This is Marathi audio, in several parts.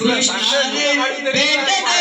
कृष्ण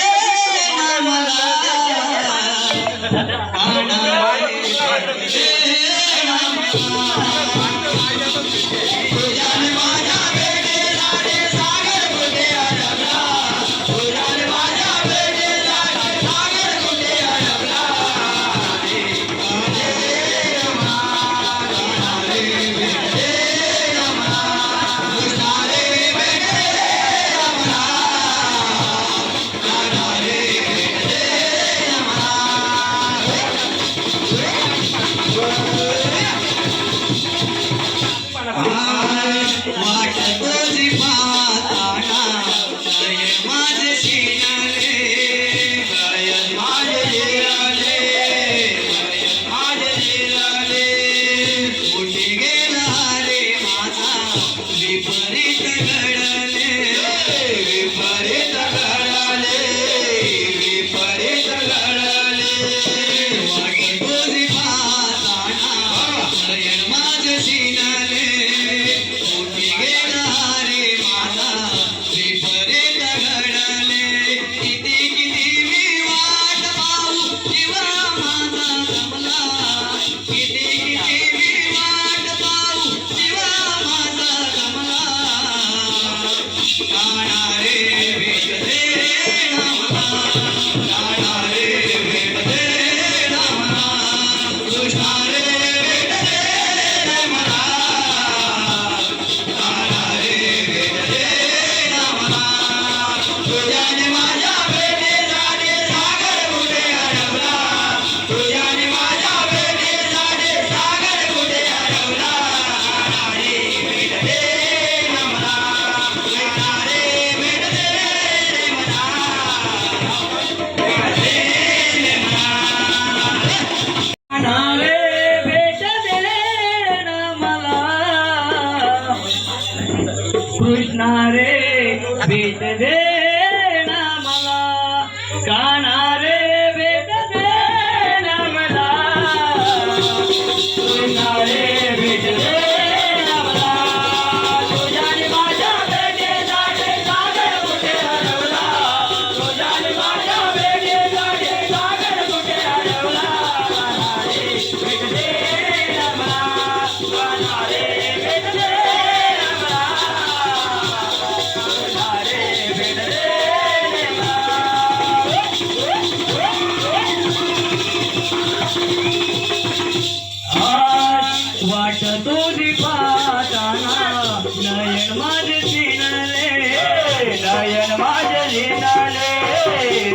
Amen. कृष्णा रे बेट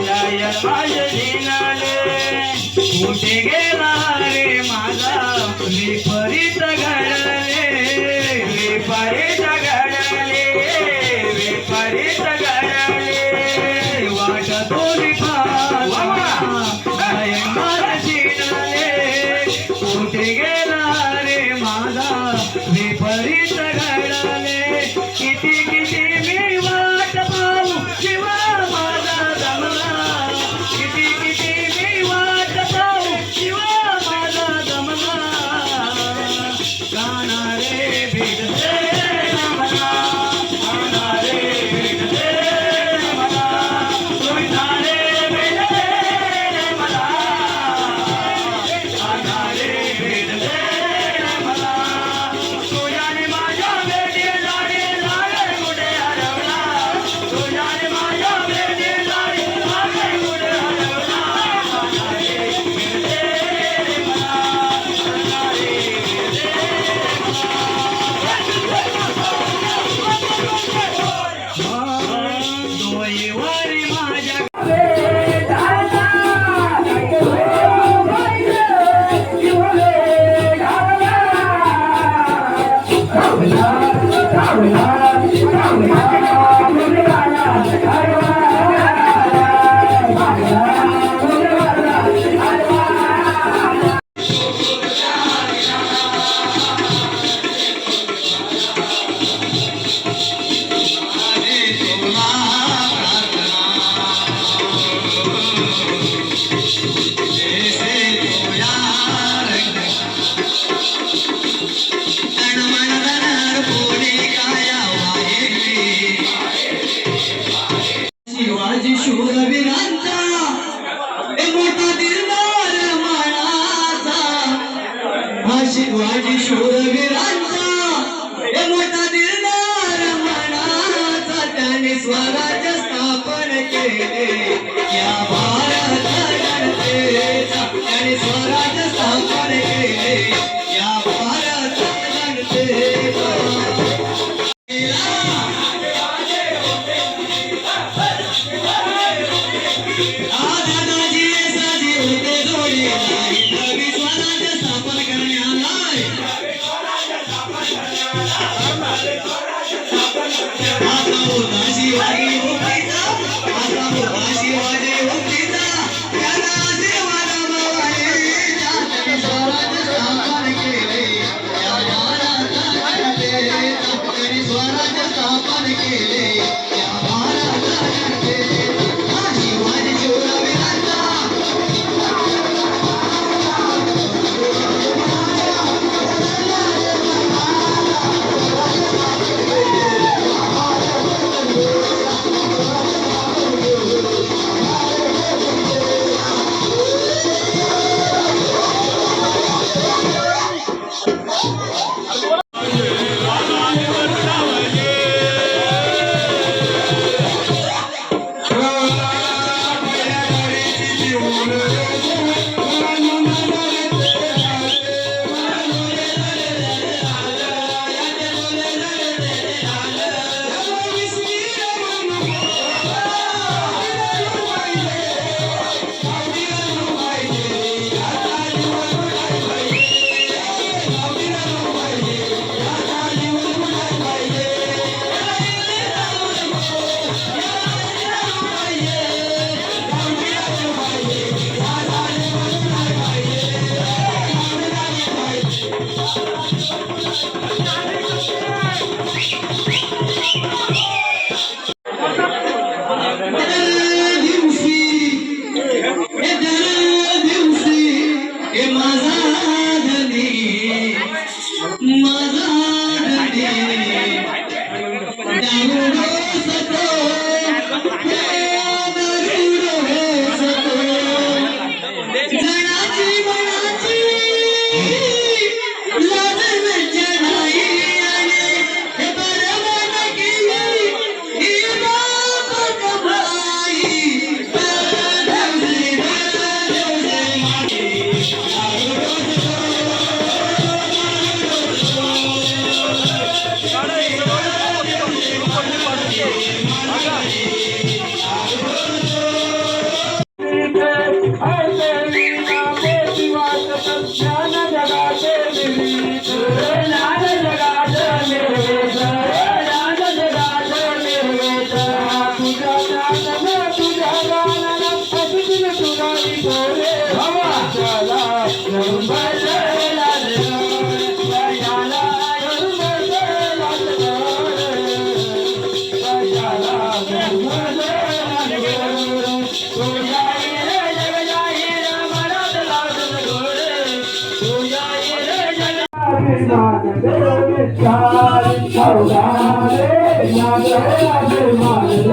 विनाय माझ्या दिनाले कुठे गेला நானா de trabalhar. वीरांचा मोठा निर्माण मानाचा. हा शिवाजी शूरवीरांचा.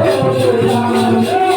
Thank you.